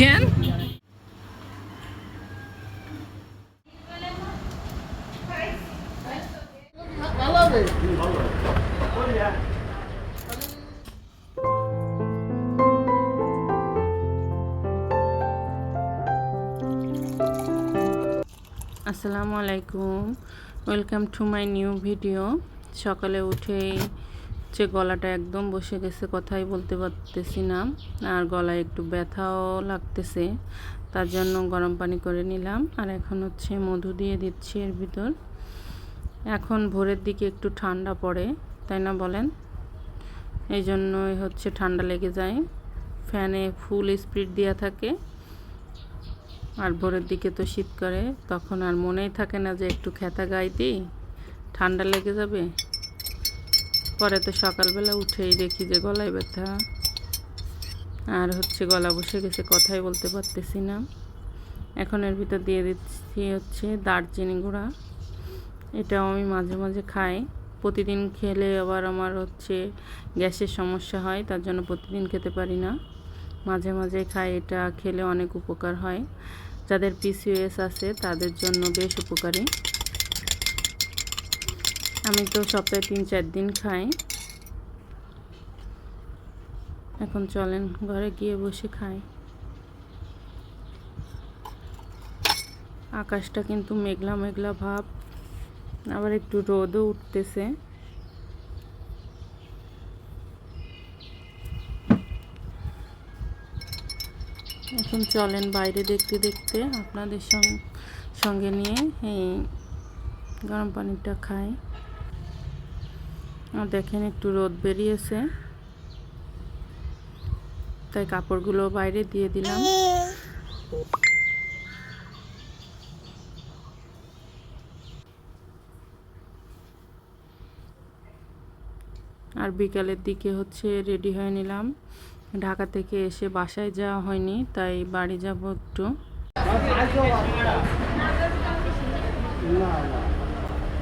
কেন? আসসালামু আলাইকুম। Welcome to my new video সকালে উঠেই যে গলাটা একদম বসে গেছে, কথাই বলতে পারতেছি না। আর গলায় একটু ব্যথাও লাগতেছে, তার জন্য গরম পানি করে নিলাম। আর এখন হচ্ছে মধু দিয়ে দিচ্ছি এর ভিতর। এখন ভোরের দিকে একটু ঠান্ডা পড়ে, তাই না বলেন? এই জন্যই হচ্ছে ঠান্ডা লেগে যায়। ফ্যানে ফুল স্পিড দেওয়া থাকে। আর ভোরের দিকে তো শীত করে, তখন আর মনেই থাকে না যে একটু খেতা গায়ে দিই ঠান্ডা লেগে যাবে। পরে তো সকালবেলা উঠেই দেখি যে গলায় ব্যথা। আর হচ্ছে গলা বসে গেছে, কথাই বলতে পারতেছি না। এখন এর ভিতর দিয়ে দিচ্ছি হচ্ছে দারচিনি গুঁড়া। এটাও আমি মাঝে মাঝে খাই। প্রতিদিন খেলে আবার আমার হচ্ছে গ্যাসের সমস্যা হয়, তার জন্য প্রতিদিন খেতে পারি না। মাঝে মাঝে খাই, এটা খেলে অনেক উপকার হয়। যাদের পিসিওএস আছে, তাদের জন্য বেশ উপকারী। আমি তো সপ্তাহে তিন, চার দিন খাই। এখন চলেন, ঘরে গিয়ে বসে খাই। আকাশটা কিন্তু মেঘলা মেঘলা ভাব। আবার একটু রোদও উঠতেছে। এখন চলেন বাইরে দেখতে দেখতে আপনাদের সঙ্গে নিয়ে এই গরম পানিটা খাই। দেখেন একটু রোদ বেরিয়েছে। তাই কাপড়গুলো বাইরে দিয়ে দিলাম। আর বিকালের দিকে হচ্ছে রেডি হয়ে নিলাম। ঢাকা থেকে এসে বাসায় যাওয়া হয়নি, তাই বাড়ি যাব একটু।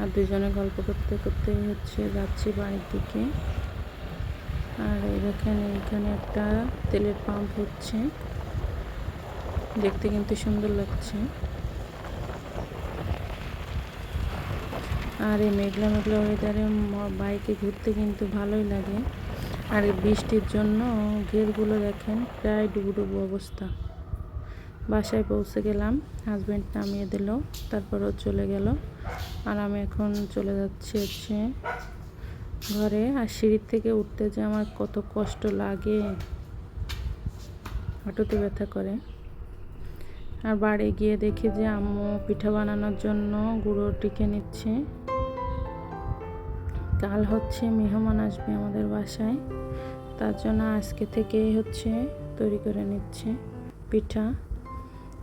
আর দুজনে গল্প করতে করতে হচ্ছে যাচ্ছি বাড়ির দিকে। আর এই দেখেন এইখানে একটা তেলের পাম্প হচ্ছে। দেখতে কিন্তু সুন্দর লাগছে। আর এই মেঘলা মেঘলা ওয়েদারে বাইকে ঘুরতে কিন্তু ভালোই লাগে। আর এই বৃষ্টির জন্য গেরগুলো দেখেন প্রায় ডুবু ডুবু অবস্থা। বাসায় পৌঁছে গেলাম হাজব্যান্ড নামিয়ে দিল তারপরও চলে গেল। আর আমি এখন চলে যাচ্ছি হচ্ছে ঘরে। আর সিঁড়ির থেকে উঠতে যে আমার কত কষ্ট লাগে। হাঁটুতে ব্যথা করে। আর বাড়ি গিয়ে দেখি যে আম্মু পিঠা বানানোর জন্য গুঁড়ো টিকে নিচ্ছে। কাল হচ্ছে মেহমান আসবে আমাদের বাসায়। তার জন্য আজকে থেকেই হচ্ছে তৈরি করে নিচ্ছে পিঠা।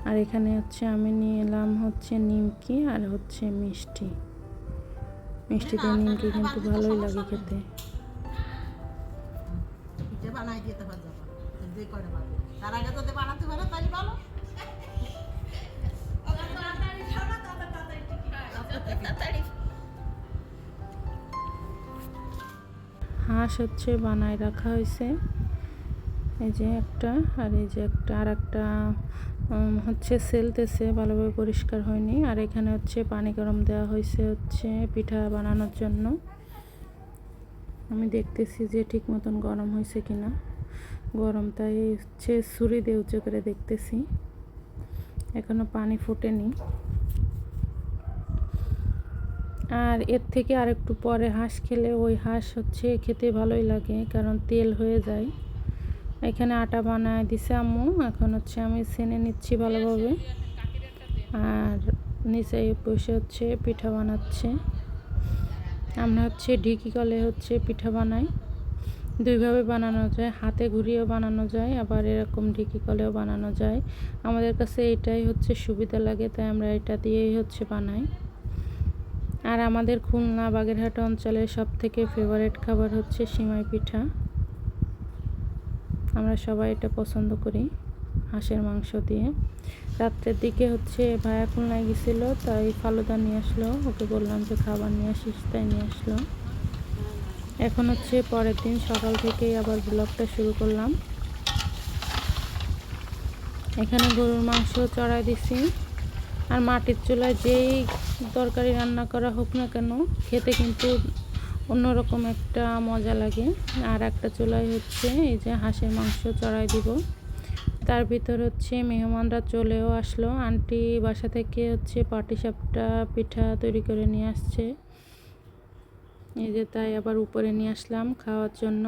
আর এখানে হচ্ছে আমি নিয়ে এলাম হচ্ছে নিমকি আর হচ্ছে মিষ্টি। মিষ্টিতে নিমকি কিন্তু ভালোই লাগে খেতে। পিঠে বানাই দিতে পারবে যে করে পারবে তার আগে যদি বানাতে পারে তাহলে ভালো হাঁস হচ্ছে বানায় রাখা হয়েছে। এই যে একটা আর এই যে একটা আর একটা হচ্ছে সেলতেছে, ভালোভাবে পরিষ্কার হয়নি। আর এখানে হচ্ছে পানি গরম দেওয়া হয়েছে হচ্ছে পিঠা বানানোর জন্য। আমি দেখতেছি যে ঠিক মতন গরম হয়েছে কিনা। গরম তাই হচ্ছে ছুরি দিয়ে উঁচু করে দেখতেছি। এখনও পানি ফোটেনি। আর এর থেকে আর একটু পরে হাঁস খেলে ওই হাঁস হচ্ছে খেতে ভালোই লাগে, কারণ তেল হয়ে যায়। এখানে আটা বানায় দিছে আম্মু। এখন হচ্ছে আমি সেনে নিচ্ছি ভালোভাবে। আর নিচে বসে হচ্ছে পিঠা বানাচ্ছে। আমরা হচ্ছে ঢিকি কলে হচ্ছে পিঠা বানাই। দুইভাবে বানানো যায়। হাতে ঘুরিয়েও বানানো যায়, আবার এরকম ঢিকি কলেও বানানো যায়। আমাদের কাছে এটাই হচ্ছে সুবিধা লাগে, তাই আমরা এটা দিয়েই হচ্ছে বানাই। আর আমাদের খুলনা বাগেরহাট অঞ্চলের সব থেকে ফেভারেট খাবার হচ্ছে সিমাই পিঠা। আমরা সবাই এটা পছন্দ করি, হাঁসের মাংস দিয়ে। রাত্রের দিকে হচ্ছে ভায়া খুলনায় গেছিল, তাই ফালুদা নিয়ে আসলো। ওকে বললাম যে খাবার নিয়ে আসিস, তাই নিয়ে আসলো। এখন হচ্ছে পরের দিন সকাল থেকেই আবার ব্লগটা শুরু করলাম। এখানে গরুর মাংস চড়াই দিছি। আর মাটির চুলায় যেই তরকারি রান্না করা হোক না কেন, খেতে কিন্তু অন্যরকম একটা মজা লাগে। আর একটা চুলায় হচ্ছে এই যে হাঁসের মাংস চড়াই দিব। তার ভিতর হচ্ছে মেহমানরা চলেও আসলো। আন্টি বাসা থেকে হচ্ছে পাটিসাপটা পিঠা তৈরি করে নিয়ে আসছে। এই যে তাই আবার উপরে নিয়ে আসলাম খাওয়ার জন্য।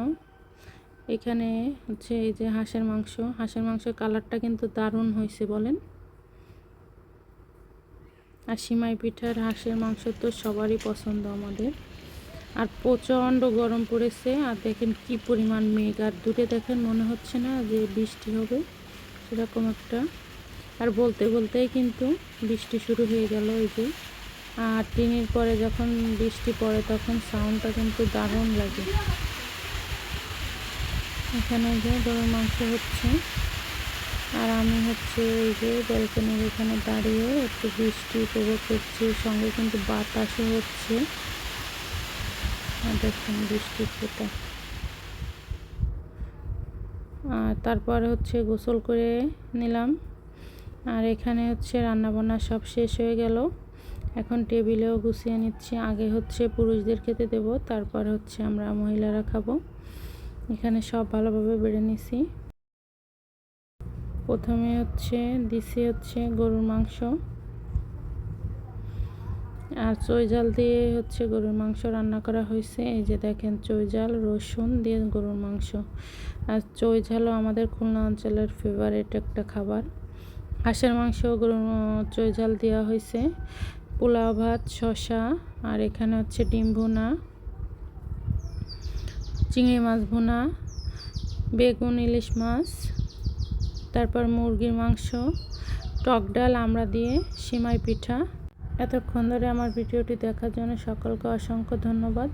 এখানে হচ্ছে এই যে হাঁসের মাংস। হাঁসের মাংসের কালারটা কিন্তু দারুণ হয়েছে বলেন। আর সিমাই পিঠার হাঁসের মাংস তো সবারই পছন্দ আমাদের। আর প্রচণ্ড গরম পড়েছে। আর দেখেন কি পরিমাণ মেঘ। আর দূরে দেখেন মনে হচ্ছে না যে বৃষ্টি হবে, সেরকম একটা। আর বলতে বলতেই কিন্তু বৃষ্টি শুরু হয়ে গেল ওই যে। আর টিনের পরে যখন বৃষ্টি পড়ে, তখন সাউন্ডটা কিন্তু দারুণ লাগে। এখানে যে গরুর মাংস হচ্ছে। আর আমি হচ্ছে এই যে ব্যালকনির এখানে দাঁড়িয়ে একটু বৃষ্টি উপভোগ করছি। সঙ্গে কিন্তু বাতাসও হচ্ছে। দেখুন বৃষ্টির ফোটা। আর তারপর হচ্ছে গোসল করে নিলাম। আর এখানে হচ্ছে রান্নাবান্না সব শেষ হয়ে গেল। এখন টেবিলেও গুছিয়ে নিচ্ছি। আগে হচ্ছে পুরুষদের খেতে দেব, তারপর হচ্ছে আমরা মহিলারা খাব। এখানে সব ভালোভাবে বেড়ে নিছি। প্রথমে হচ্ছে দিছি হচ্ছে গরুর মাংস। আর চৈজাল দিয়ে হচ্ছে গরুর মাংস রান্না করা হয়েছে। এই যে দেখেন চৈজাল রসুন দিয়ে গরুর মাংস। আর চৈঝালও আমাদের খুলনা অঞ্চলের ফেভারিট একটা খাবার। হাঁসের মাংস, গরুর চৈঝাল দেওয়া হয়েছে। পোলাও ভাত শশা আর এখানে হচ্ছে ডিম ভুনা, চিংড়ি মাছ ভুনা, বেগুন, ইলিশ মাছ, তারপর মুরগির মাংস, টক ডাল, আমরা দিয়ে, সিমাই পিঠা এতক্ষণ ধরে আমার ভিডিওটি দেখার জন্য সকলকে অসংখ্য ধন্যবাদ।